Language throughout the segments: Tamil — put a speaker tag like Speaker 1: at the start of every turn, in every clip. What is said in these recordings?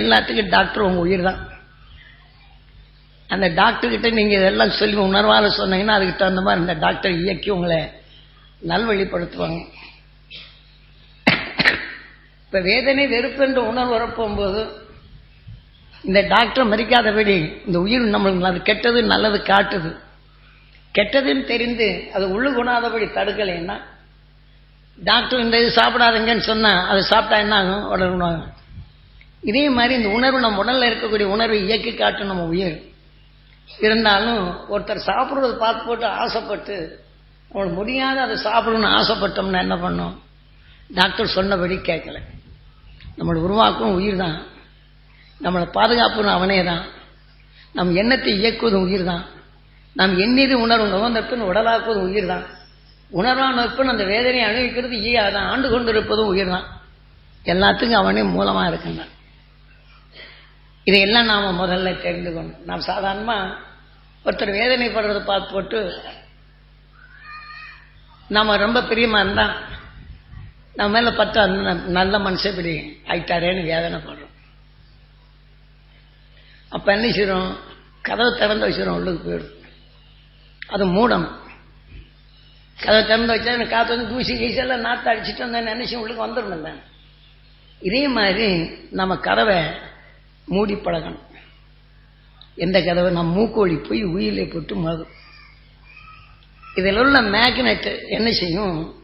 Speaker 1: எல்லாத்துக்கும் டாக்டர் உங்க உயிர் தான் அந்த டாக்டர் கிட்ட நீங்க இதெல்லாம் சொல்லி உணர்வாக சொன்னீங்கன்னா அதுக்கு தகுந்த மாதிரி இந்த டாக்டர் இயக்கி உங்களை நல்வழிப்படுத்துவாங்க. இப்ப வேதனை வெறுப்பு என்று உணர்வு வரப்போகும்போது இந்த டாக்டர் மறிக்காதபடி இந்த உயிர் நம்மளுக்கு அது கெட்டது நல்லது காட்டுது. கெட்டதுன்னு தெரிந்து அது உள்ளு குணாதபடி தடுக்கலைன்னா டாக்டர் இந்த இது சாப்பிடாதீங்கன்னு சொன்னால் அது சாப்பிட்டா என்ன ஆகும்? உடனே இதே மாதிரி இந்த உணர்வு நம்ம உடலில் இருக்கக்கூடிய உணர்வை இயக்கி காட்டும் நம்ம உயிர். இருந்தாலும் ஒருத்தர் சாப்பிட்றது பார்த்து போட்டு ஆசைப்பட்டு அவங்களுக்கு முடியாத அதை சாப்பிடணும்னு ஆசைப்பட்டோம்னா என்ன பண்ணோம்? டாக்டர் சொன்னபடி கேட்கல. நம்மளை உருவாக்கும் உயிர் தான் நம்மளை பாதுகாப்புன்னு அவனே தான் நம் எண்ணத்தை இயக்குவதும் உயிர் தான் நாம் எண்ணிது உணர்வு நுகர்ந்தப்பின் உடலாக்குவதும் உயிர் தான் உணர்வான பின் அந்த வேதனையை அனுபவிக்கிறது ஈ தான் ஆண்டு கொண்டிருப்பதும் உயிர் தான் எல்லாத்துக்கும் அவனே மூலமாக இருக்கின்றான். இதையெல்லாம் நாம் முதல்ல தெரிந்து கொண்டோம் நாம் சாதாரணமாக ஒருத்தர் வேதனைப்படுறதை பார்த்து போட்டு நாம் ரொம்ப பிரியமாக இருந்தால் நம்ம மேலே பத்து அந்த நல்ல மனுஷன் இப்படி ஆயிட்டாரேன்னு வேதனைப்படுறோம். அப்போ என்ன செய்கிறோம் கதவை திறந்து வச்சிடும் உள்ளுக்கு போயிடும். அது மூடம். கதவை திறந்து வச்சா எனக்கு காற்று வந்து தூசி கீசி எல்லாம் நாற்று அடிச்சுட்டு வந்தேன் நினைச்சு உள்ளுக்கு வந்துடணும் இல்லை. இதே மாதிரி நம்ம கதவை மூடி பழகணும் எந்த கதவை நம்ம மூக்கோழி போய் உயிரிலே போட்டு மோதும் இதில் உள்ள மேக்னெட் என்ன செய்யும்?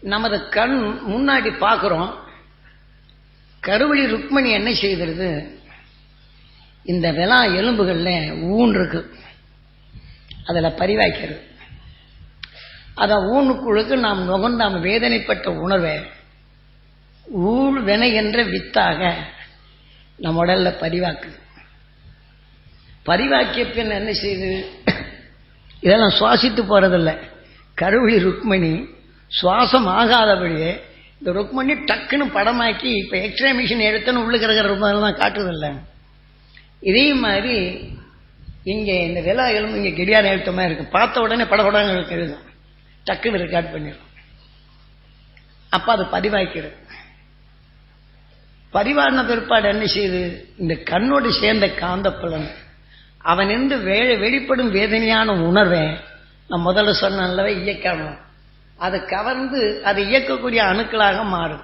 Speaker 1: நமது கண் முன்னாடி பார்க்குறோம். கருவழி ருக்மணி என்ன செய்கிறது? இந்த விலா எலும்புகள்ல ஊன் இருக்கு அதில் பரிவாய்க்கிறது. அதை ஊனுக்குழுக்கு நாம் நுகர்ந்து நாம் வேதனைப்பட்ட உணர்வை ஊழ் வினை என்ற வித்தாக நம்ம உடல்ல பதிவாக்குது பதிவாக்கிய பின் என்ன செய்யுது இதெல்லாம் சுவாசித்து போறதில்ல. கருவழி ருக்மணி சுவாசம் ஆகாதபடியே இந்த ருக்மணி டக்குன்னு படமாக்கி இப்ப எக்ஸ்ரே மிஷின் எடுத்துன்னு உள்ளுக்கு இருக்கிற ரூபாயெல்லாம் காட்டுறதில்ல. இதே மாதிரி இங்கே இந்த விழா எலும்பு இங்கே கெடியார எழுத்தமா இருக்கு. பார்த்த உடனே படப்படம் எழுதும். டக்குன்னு ரெக்கார்ட் பண்ணிடும் அப்போ அது பதிவாக்கிடும் பரிவாரண பிற்பாடு என்ன செய்யுது இந்த கண்ணோடு சேர்ந்த காந்தப்புலன். அவன் இருந்து வே- வெளிப்படும் வேதனையான உணர்வை நான் முதல்ல சொன்னல்லவே இயக்கணும். அதை கவர்ந்து அதை இயக்கக்கூடிய அணுக்களாக மாறும்.